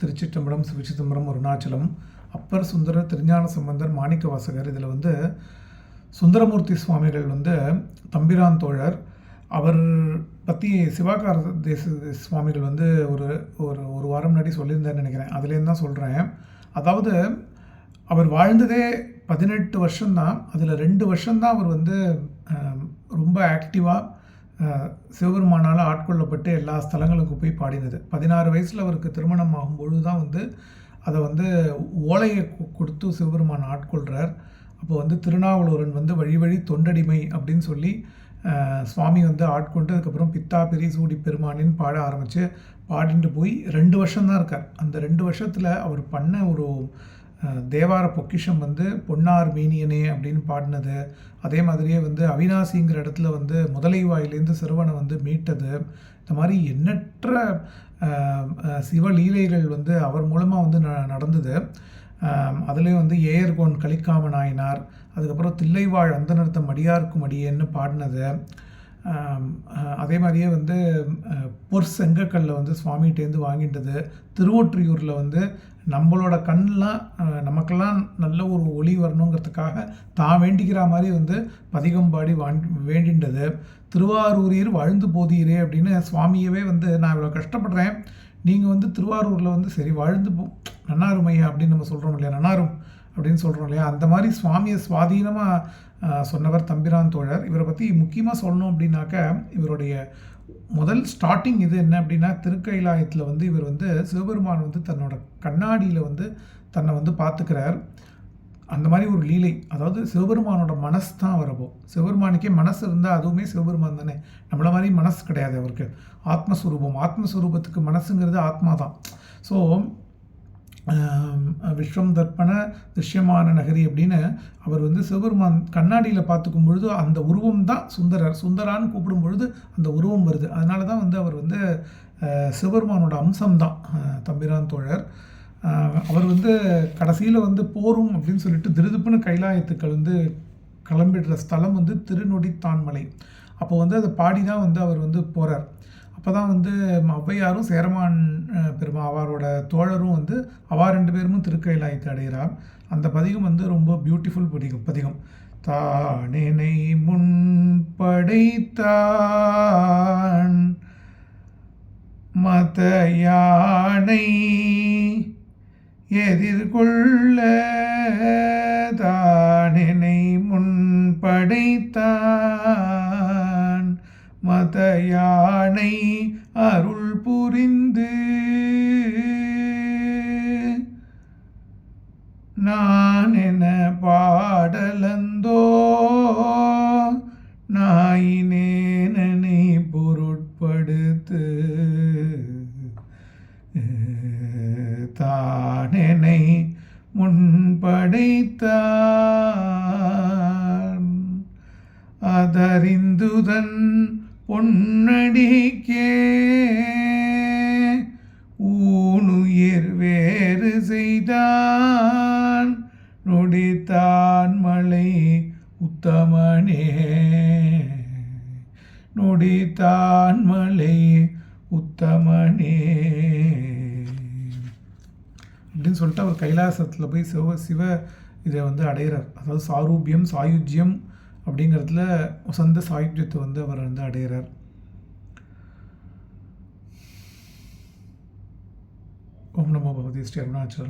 திருச்சிற்றம்பலம் சிவச்சிதம்பரம் அருணாச்சலம் அப்பர் சுந்தரர் திருஞான சம்பந்தர் மாணிக்க வாசகர் இதில் வந்து சுந்தரமூர்த்தி சுவாமிகள் வந்து தம்பிரான் தோழர். அவர் பற்றி சிவாகார தேச சுவாமிகள் வந்து ஒரு ஒரு ஒரு வாரம் முன்னாடி சொல்லியிருந்தேன்னு நினைக்கிறேன். அதுலேருந்து தான் சொல்கிறேன் அதாவது அவர் வாழ்ந்ததே பதினெட்டு வருஷம்தான். அதில் ரெண்டு வருஷம்தான் அவர் வந்து ரொம்ப ஆக்டிவாக சிவபெருமானால் ஆட்கொள்ளப்பட்டு எல்லா ஸ்தலங்களுக்கும் போய் பாடினது. பதினாறு வயசில் அவருக்கு திருமணம் ஆகும்பொழுது தான் வந்து அதை வந்து ஓலையை கொடுத்து சிவபெருமான் ஆட்கொள்கிறார் அப்போ வந்து திருநாவலூரன் வந்து வழி வழி தொண்டடிமை அப்படின்னு சொல்லி சுவாமி வந்து ஆட்கொண்டு அதுக்கப்புறம் பித்தா பெரி சூடி பெருமானின்னு பாட ஆரம்பித்து பாடிட்டு போய் ரெண்டு வருஷம்தான் இருக்கார். அந்த ரெண்டு வருஷத்தில் அவர் பண்ண ஒரு தேவார பொக்கிஷம் வந்து பொன்னார் மீனியனே அப்படின்னு பாடினது. அதே மாதிரியே வந்து அவினாசிங்கிற இடத்துல வந்து முதலை வாயிலேருந்து சிறுவனை வந்து மீட்டது. இந்த மாதிரி எண்ணற்ற சிவலீலைகள் வந்து அவர் மூலமாக வந்து ந நடந்தது. அதுலேயும் வந்து ஏயர்கோன் கலிக்காம நாயனார் அதுக்கப்புறம் தில்லைவாழ் அந்தனர்த்தம் அடியார்க்கும் அடியேன்னு பாடினது. அதே மாதிரியே வந்து பொற் செங்கக்கல்ல வந்து சுவாமிகிட்டேருந்து வாங்கிட்டது. திருவொற்றியூரில் வந்து நம்மளோட கண்ணெலாம் நமக்கெல்லாம் நல்ல ஒரு ஒளி வரணுங்கிறதுக்காக தான் வேண்டிக்கிற மாதிரி வந்து பதிகம்பாடி வாண் வேண்டின்றது. திருவாரூரீர் வாழ்ந்து போதீரே அப்படின்னு சுவாமியவே வந்து நான் இவ்வளோ கஷ்டப்படுறேன். நீங்கள் வந்து திருவாரூரில் வந்து சரி வாழ்ந்து போ நன்னாருமையா அப்படின்னு நம்ம சொல்கிறோம் இல்லையா? நன்னாரும் அப்படின்னு சொல்கிறோம் இல்லையா? அந்த மாதிரி சுவாமியை சுவாதீனமாக சொன்னவர் தம்பிரான் தோழர். இவரை பற்றி முக்கியமாக சொல்லணும் அப்படின்னாக்க இவருடைய முதல் ஸ்டார்டிங் இது என்ன அப்படின்னா திருக்கைலாயத்தில் வந்து இவர் வந்து சிவபெருமான் வந்து தன்னோட கண்ணாடியில் வந்து தன்னை வந்து பார்த்துக்கிறார். அந்த மாதிரி ஒரு லீலை அதாவது சிவபெருமானோட மனசு தான் வரப்போ சிவபெருமானுக்கே மனசு இருந்தால் அதுவுமே சிவபெருமான் தானே. நம்மள மாதிரி மனசு கிடையாது அவருக்கு. ஆத்மஸ்வரூபம் ஆத்மஸ்வரூபத்துக்கு மனசுங்கிறது ஆத்மா தான். ஸோ விஸ்வம் தர்ப்பண திருஷ்யமான நகரி அப்படின்னு அவர் வந்து சிவபெருமான் கண்ணாடியில் பார்த்துக்கும் பொழுது அந்த உருவம் தான் சுந்தரர். சுந்தரான்னு கூப்பிடும் பொழுது அந்த உருவம் வருது. அதனால தான் வந்து அவர் வந்து சிவபெருமானோட அம்சம் தான் தம்பிரான் தோழர். அவர் வந்து கடைசியில் வந்து போரும் அப்படின்னு சொல்லிட்டு திருதுப்புன்னு கைலாயத்துக்கள் வந்து கிளம்பிடுற ஸ்தலம் வந்து திருநொடித்தான்மலை. அப்போ வந்து அதை பாடி தான் வந்து அவர் வந்து போகிறார் அப்போ தான் வந்து ஔவையாரும் சேரமான் பெருமா அவரோட தோழரும் வந்து அவா ரெண்டு பேரும் திருக்கைலாயத்தை அடைகிறார். அந்த பதிகம் வந்து ரொம்ப பியூட்டிஃபுல் பதிகம் பதிகம். தானினை முன் படைத்தான் மத யானை எதிர்கொள்ள. தானினை முன் படைத்தான் மத யானை அருள் புரிந்து நான் என பாடலந்தோ நாயினேனனை பொருட்படுத்து தானெனை முன்படைத்தான். அதறிந்துதன் பொன்னடிக்கே. ஊனுயிர் வேறு செய்தான். நொடித்தான் மலை உத்தமனே. நொடித்தான் மலை உத்தமனே. அப்படின்னு சொல்லிட்டு அவர் கைலாசத்தில் போய் சிவ சிவ இதை வந்து அடையிறார். அதாவது சாரூபியம் சாயுஜ்யம் அப்படிங்கிறதுல வசந்த சாயுஜ்யத்தை வந்து அவர் வந்து அடையிறார். ஓம் நமோ பகவதி ஸ்ரீ அருணாச்சல